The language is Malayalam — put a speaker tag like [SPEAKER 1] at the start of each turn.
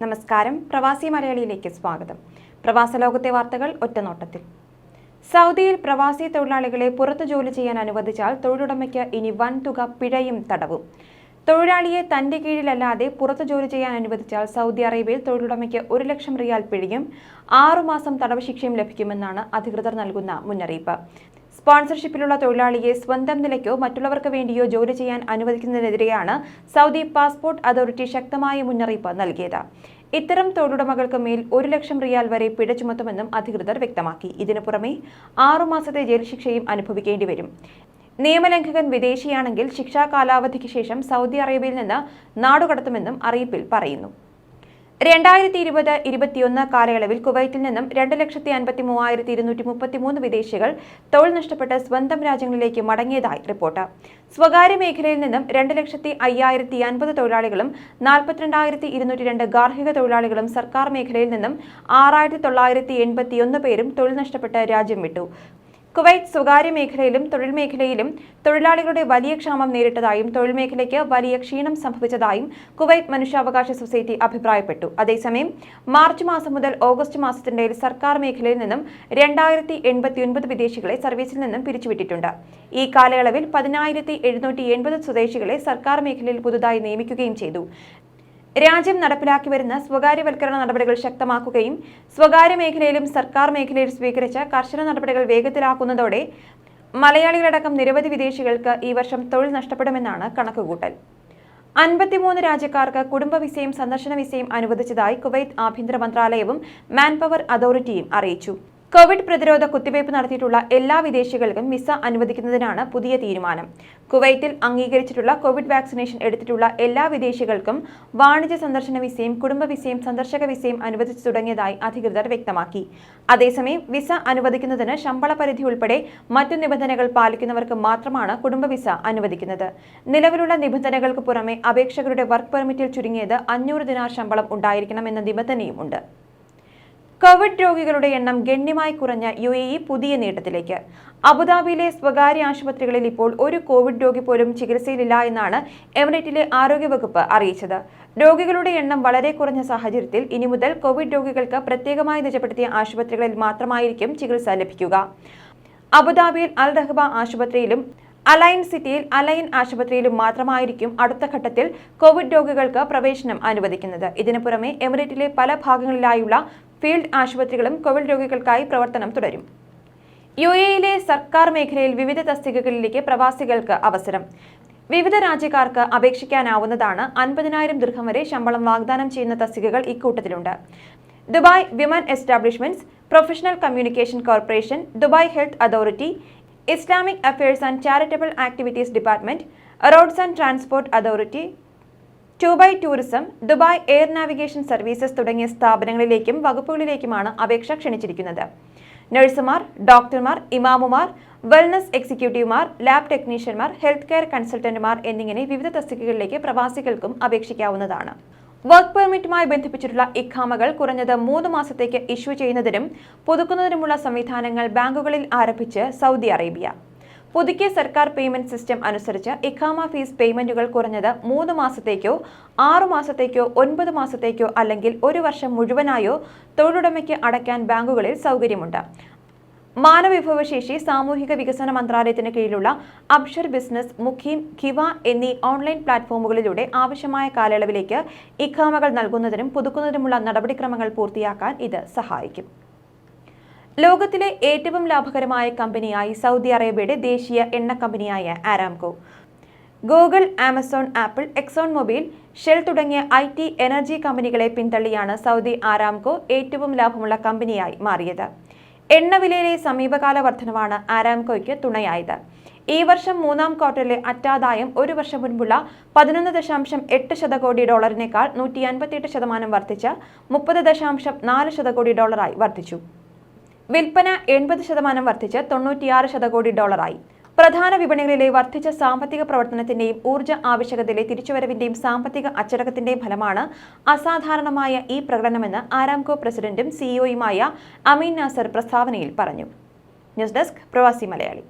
[SPEAKER 1] നമസ്കാരം. പ്രവാസി മലയാളിയിലേക്ക് സ്വാഗതം. പ്രവാസ ലോകത്തെ വാർത്തകൾ ഒറ്റനോട്ടത്തിൽ. സൗദിയിൽ പ്രവാസി തൊഴിലാളികളെ പുറത്തു ജോലി ചെയ്യാൻ അനുവദിച്ചാൽ തൊഴിലുടമയ്ക്ക് ഇനി വൻ തുക പിഴയും തടവും. തൊഴിലാളിയെ തന്റെ കീഴിലല്ലാതെ പുറത്തു ജോലി ചെയ്യാൻ അനുവദിച്ചാൽ സൗദി അറേബ്യയിൽ തൊഴിലുടമയ്ക്ക് ഒരു ലക്ഷം റിയാൽ പിഴയും ആറുമാസം തടവ് ശിക്ഷയും ലഭിക്കുമെന്നാണ് അധികൃതർ നൽകുന്ന മുന്നറിയിപ്പ്. സ്പോൺസർഷിപ്പിലുള്ള തൊഴിലാളിയെ സ്വന്തം നിലയ്ക്കോ മറ്റുള്ളവർക്ക് വേണ്ടിയോ ജോലി ചെയ്യാൻ അനുവദിക്കുന്നതിനെതിരെയാണ് സൗദി പാസ്പോർട്ട് അതോറിറ്റി ശക്തമായ മുന്നറിയിപ്പ് നൽകിയത്. ഇത്തരം തൊഴിലുടമകൾക്ക് മേൽ ഒരു ലക്ഷം റിയാൽ വരെ പിഴ ചുമത്തുമെന്നും അധികൃതർ വ്യക്തമാക്കി. ഇതിനു പുറമെ ആറുമാസത്തെ ജയിൽ ശിക്ഷയും അനുഭവിക്കേണ്ടി വരും. നിയമലംഘകൻ വിദേശിയാണെങ്കിൽ ശിക്ഷാ കാലാവധിക്ക് ശേഷം സൗദി അറേബ്യയിൽ നിന്ന് നാടുകടത്തുമെന്നും അറിയിപ്പിൽ പറയുന്നു. രണ്ടായിരത്തി ഇരുപത് ഇരുപത്തിയൊന്ന് കാലയളവിൽ കുവൈറ്റിൽ നിന്നും രണ്ട് ലക്ഷത്തി അൻപത്തി മൂവായിരത്തി ഇരുന്നൂറ്റി മുപ്പത്തി മൂന്ന് വിദേശികൾ തൊഴിൽ നഷ്ടപ്പെട്ട് സ്വന്തം രാജ്യങ്ങളിലേക്ക് മടങ്ങിയതായി റിപ്പോർട്ട്. സ്വകാര്യ മേഖലയിൽ നിന്നും രണ്ട് ലക്ഷത്തി അയ്യായിരത്തി അൻപത് തൊഴിലാളികളും നാൽപ്പത്തിരണ്ടായിരത്തി ഇരുന്നൂറ്റി രണ്ട് ഗാർഹിക തൊഴിലാളികളും സർക്കാർ മേഖലയിൽ നിന്നും ആറായിരത്തി തൊള്ളായിരത്തി എൺപത്തിയൊന്ന് പേരും തൊഴിൽ നഷ്ടപ്പെട്ട് രാജ്യം വിട്ടു. കുവൈറ്റ് സ്വകാര്യ മേഖലയിലും തൊഴിൽ മേഖലയിലും തൊഴിലാളികളുടെ വലിയ ക്ഷാമം നേരിട്ടതായും തൊഴിൽ മേഖലയ്ക്ക് വലിയ ക്ഷീണം സംഭവിച്ചതായും കുവൈറ്റ് മനുഷ്യാവകാശ സൊസൈറ്റി അഭിപ്രായപ്പെട്ടു. അതേസമയം മാർച്ച് മാസം മുതൽ ഓഗസ്റ്റ് മാസത്തിനിടയിൽ സർക്കാർ മേഖലയിൽ നിന്നും രണ്ടായിരത്തി എൺപത്തിയൊൻപത് വിദേശികളെ സർവീസിൽ നിന്നും പിരിച്ചുവിട്ടിട്ടുണ്ട്. ഈ കാലയളവിൽ പതിനായിരത്തി എഴുന്നൂറ്റി എൺപത് സ്വദേശികളെ സർക്കാർ മേഖലയിൽ പുതുതായി നിയമിക്കുകയും ചെയ്തു. രാജ്യം നടപ്പിലാക്കി വരുന്ന സ്വകാര്യവൽക്കരണ നടപടികൾ ശക്തമാക്കുകയും സ്വകാര്യ മേഖലയിലും സർക്കാർ മേഖലയിൽ സ്വീകരിച്ച കർശന നടപടികൾ വേഗത്തിലാക്കുന്നതോടെ മലയാളികളടക്കം നിരവധി വിദേശികൾക്ക് ഈ വർഷം തൊഴിൽ നഷ്ടപ്പെടുമെന്നാണ് കണക്കുകൂട്ടൽ. അൻപത്തിമൂന്ന് രാജ്യക്കാർക്ക് കുടുംബ വിസയും സന്ദർശന വിസയും അനുവദിച്ചതായി കുവൈത്ത് ആഭ്യന്തര മന്ത്രാലയവും മാൻപവർ അതോറിറ്റിയും അറിയിച്ചു. കോവിഡ് പ്രതിരോധ കുത്തിവയ്പ് നടത്തിയിട്ടുള്ള എല്ലാ വിദേശികൾക്കും വിസ അനുവദിക്കുന്നതിനാണ് പുതിയ തീരുമാനം. കുവൈത്തിൽ അംഗീകരിച്ചിട്ടുള്ള കോവിഡ് വാക്സിനേഷൻ എടുത്തിട്ടുള്ള എല്ലാ വിദേശികൾക്കും വാണിജ്യ സന്ദർശന വിസയും കുടുംബ വിസയും സന്ദർശക വിസയും അനുവദിച്ചു തുടങ്ങിയതായി അധികൃതർ വ്യക്തമാക്കി. അതേസമയം വിസ അനുവദിക്കുന്നതിന് ശമ്പള പരിധി ഉൾപ്പെടെ മറ്റു നിബന്ധനകൾ പാലിക്കുന്നവർക്ക് മാത്രമാണ് കുടുംബ വിസ അനുവദിക്കുന്നത്. നിലവിലുള്ള നിബന്ധനകൾക്ക് പുറമെ അപേക്ഷകരുടെ വർക്ക് പെർമിറ്റിൽ ചുരുങ്ങിയത് അഞ്ഞൂറ് ദിനാർ ശമ്പളം ഉണ്ടായിരിക്കണമെന്ന നിബന്ധനയും ഉണ്ട് കോവിഡ് രോഗികളുടെ എണ്ണം ഗണ്യമായി കുറഞ്ഞ യു എ ഇ പുതിയ നേട്ടത്തിലേക്ക്. അബുദാബിയിലെ സ്വകാര്യ ആശുപത്രികളിൽ ഇപ്പോൾ ഒരു കോവിഡ് രോഗി പോലും ചികിത്സയിലില്ല എന്നാണ് എമിറേറ്റിലെ ആരോഗ്യവകുപ്പ് അറിയിച്ചത്. രോഗികളുടെ എണ്ണം വളരെ കുറഞ്ഞ സാഹചര്യത്തിൽ ഇനി മുതൽ കോവിഡ് രോഗികൾക്ക് പ്രത്യേകമായി നിജപ്പെടുത്തിയ ആശുപത്രികളിൽ മാത്രമായിരിക്കും ചികിത്സ ലഭിക്കുക. അബുദാബിയിൽ അൽ റഹ്ബ ആശുപത്രിയിലും അലൈൻ സിറ്റിയിൽ അലൈൻ ആശുപത്രിയിലും മാത്രമായിരിക്കും അടുത്ത ഘട്ടത്തിൽ കോവിഡ് രോഗികൾക്ക് പ്രവേശനം അനുവദിക്കുന്നത്. ഇതിനു പുറമെ എമിറേറ്റിലെ പല ഭാഗങ്ങളിലായുള്ള ഫീൽഡ് ആശുപത്രികളും കോവിഡ് രോഗികൾക്കായി പ്രവർത്തനം തുടരും. യു എയിലെ സർക്കാർ മേഖലയിൽ വിവിധ തസ്തികകളിലേക്ക് പ്രവാസികൾക്ക് അവസരം. വിവിധ രാജ്യക്കാർക്ക് അപേക്ഷിക്കാനാവുന്നതാണ് അൻപതിനായിരം ദീർഘം വരെ ശമ്പളം വാഗ്ദാനം ചെയ്യുന്ന തസ്തികകൾ ഇക്കൂട്ടത്തിലുണ്ട്. Dubai women establishments professional communication corporation Dubai health authority Islamic affairs and charitable activities department roads and transport authority Dubai tourism Dubai air navigation services തുടങ്ങിയ സ്ഥാപനങ്ങളിലേക്കും വകുപ്പുകളിലേക്കുമാണ് അപേക്ഷ ക്ഷണിച്ചിരിക്കുന്നത്. നഴ്സുമാർ ഡോക്ടർമാർ ഇമാമുമാർ വെൽനസ് എക്സിക്യൂട്ടീവുമാർ ലാബ് ടെക്നീഷ്യന്മാർ ഹെൽത്ത് കെയർ കൺസൾട്ടന്റുമാർ എന്നിങ്ങനെ വിവിധ തസ്തികകളിലേക്ക് പ്രവാസികൾക്കും അപേക്ഷിക്കാവുന്നതാണ്. വർക്ക് പെർമിറ്റുമായി ബന്ധിപ്പിച്ചിട്ടുള്ള ഇഖാമകൾ കുറഞ്ഞത് മൂന്ന് മാസത്തേക്ക് ഇഷ്യൂ ചെയ്യുന്നതിനും പുതുക്കുന്നതിനുമുള്ള സംവിധാനങ്ങൾ ബാങ്കുകളിൽ ആരംഭിച്ച് സൗദി അറേബ്യ. പുതുക്കിയ സർക്കാർ പേയ്മെന്റ് സിസ്റ്റം അനുസരിച്ച് ഇഖാമ ഫീസ് പേയ്മെന്റുകൾ കുറഞ്ഞത് മൂന്ന് മാസത്തേക്കോ ആറു മാസത്തേക്കോ ഒൻപത് മാസത്തേക്കോ അല്ലെങ്കിൽ ഒരു വർഷം മുഴുവനായോ തൊഴിലുടമയ്ക്ക് അടയ്ക്കാൻ ബാങ്കുകളിൽ സൗകര്യമുണ്ട്. മാനവവിഭവശേഷി സാമൂഹിക വികസന മന്ത്രാലയത്തിന് കീഴിലുള്ള അബ്ഷർ ബിസിനസ് മുഖീം കിവ എന്നീ ഓൺലൈൻ പ്ലാറ്റ്ഫോമുകളിലൂടെ ആവശ്യമായ കാലയളവിലേക്ക് ഇഖാമകൾ നൽകുന്നതിനും പുതുക്കുന്നതിനുമുള്ള നടപടിക്രമങ്ങൾ പൂർത്തിയാക്കാൻ ഇത് സഹായിക്കും. ലോകത്തിലെ ഏറ്റവും ലാഭകരമായ കമ്പനിയായി സൗദി അറേബ്യയുടെ ദേശീയ എണ്ണ കമ്പനിയായ Aramco. Google Amazon Apple Exxon Mobil Shell തുടങ്ങിയ ഐ ടി എനർജി കമ്പനികളെ പിന്തള്ളിയാണ് സൗദി ആരാംകോ ഏറ്റവും ലാഭമുള്ള കമ്പനിയായി മാറിയത്. എണ്ണവിലയിലെ സമീപകാല വർധനവാണ് ആരാംകോയ്ക്ക് തുണയായത്. ഈ വർഷം മൂന്നാം ക്വാർട്ടറിലെ അറ്റാദായം ഒരു വർഷം മുൻപുള്ള പതിനൊന്ന് ദശാംശം എട്ട് ശതകോടി ഡോളറിനേക്കാൾ നൂറ്റി അൻപത്തിയെട്ട് ശതമാനം വർദ്ധിച്ച് മുപ്പത് ദശാംശം നാല് ശതകോടി ഡോളറായി വർദ്ധിച്ചു. വിൽപ്പന എൺപത് ശതമാനം വർദ്ധിച്ച് തൊണ്ണൂറ്റിയാറ് ശതകോടി ഡോളറായി. പ്രധാന വിപണികളിലെ വർദ്ധിച്ച സാമ്പത്തിക പ്രവർത്തനത്തിന്റെയും ഊർജ ആവശ്യകതയിലെ തിരിച്ചുവരവിന്റെയും സാമ്പത്തിക അച്ചടക്കത്തിന്റെയും ഫലമാണ് അസാധാരണമായ ഈ പ്രകടനമെന്ന് ആരാംകോ പ്രസിഡന്റും സിഇഒയുമായ അമീൻ നാസർ പ്രസ്താവനയിൽ പറഞ്ഞു. ന്യൂസ് ഡെസ്ക് പ്രവാസി മലയാളി.